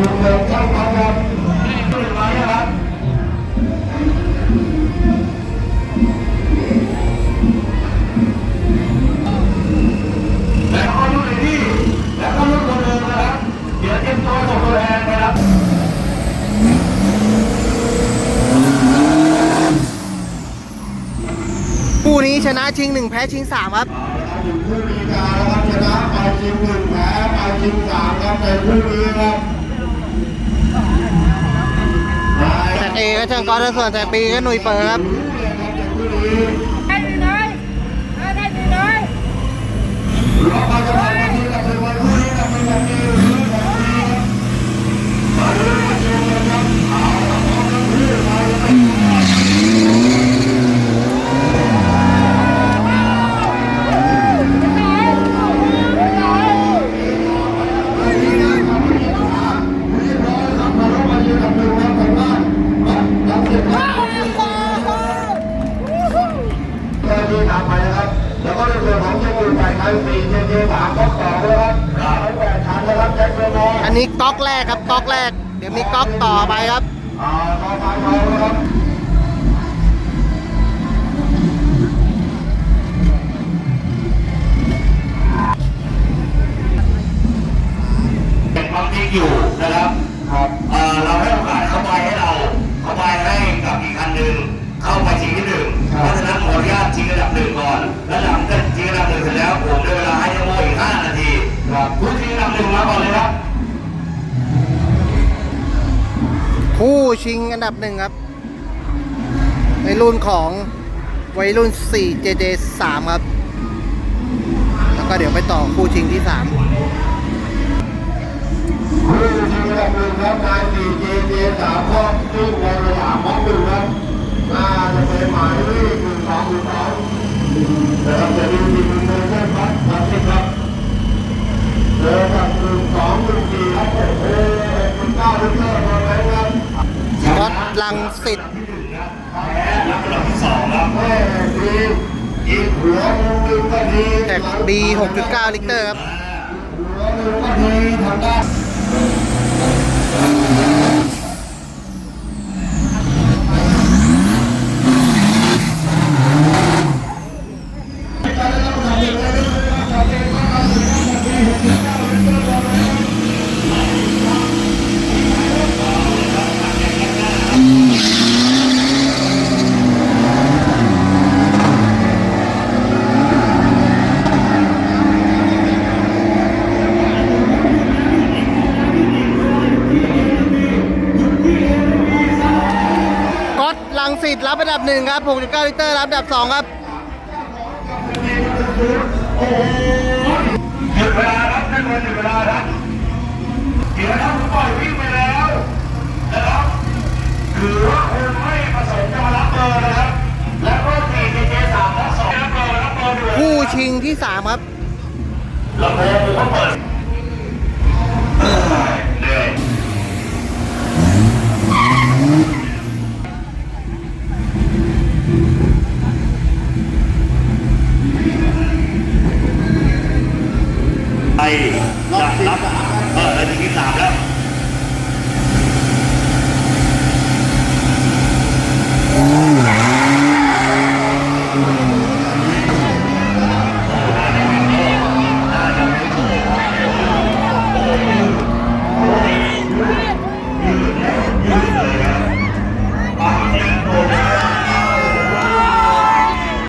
ลุงเดินช่างครับครับขึ้นมานะครับแล้วก็รุ่นไอ้นี่แล้วก็รุ่นคนเดิมนะครับเดี๋ยวเตรียมตัวส่งตัวแทนนะครับคู่นี้ชนะชิงหนึ่งแพ้ชิงสามครับถึงคู่มีการครับชนะไปชิงหนึ่งแพ้ไปชิงสามครับในคู่นี้ครับ แต่เอ ก็ช่างก้อนส่วนแต่ปีก็หนุ่ยเปิดครับ ที่ฝ่ายไทยสี่เจเจสามก็ต่อนะครับร้อยแปดชั้นนะครับแจ็คเกอร์โมอันนี้ก๊อกแรกครับก๊อกแรก เดี๋ยวมีก๊อกต่อไปครับอ่าต่อไปเรานะครับเป็นความจริงอยู่นะครับครับเออเราให้โอกาสเข้าไปให้เรา ชิงอันดับหนึ่งครับ ในรุ่นของวัยรุ่น 4 JJ 3 ครับ แล้วก็เดี๋ยวไปต่อคู่ชิงที่ 3ผู้ชิงอันดับหนึ่งครับนายสี่เจเจสามก็ซึ่งในสยามของหนึ่งครับน่าจะเป็นหมายเลขหนึ่งสองหนึ่งสองนะครับจะดูทีมลยครับครับสิครับเจอกับหนึ่งสองหนึ่งสี่ครับโอ้โหเป็นเก้าลิตรมาแล้วครับ ก๊อต ลังสิตรับอันดับที่สองครับแม่ดีอีกดีแท็ก B 6.9 ลิตรครับ ดับหนึ่งครับ6.9ลิตรรับอันดับ2ครับหยุดเวลาครับท่านคนหยุดเวลาครับเดี๋ยวถ้าปล่อยวิ่งไปแล้วนะครับถือว่าคุณไม่ประสงค์จะมารับเบอร์นะครับ แล้วก็สี่เจเจสามและสองรับเบอร์รับเบอร์ด่วนคู่ชิงที่3ครับลำโพงผมก็เปิด Lagi.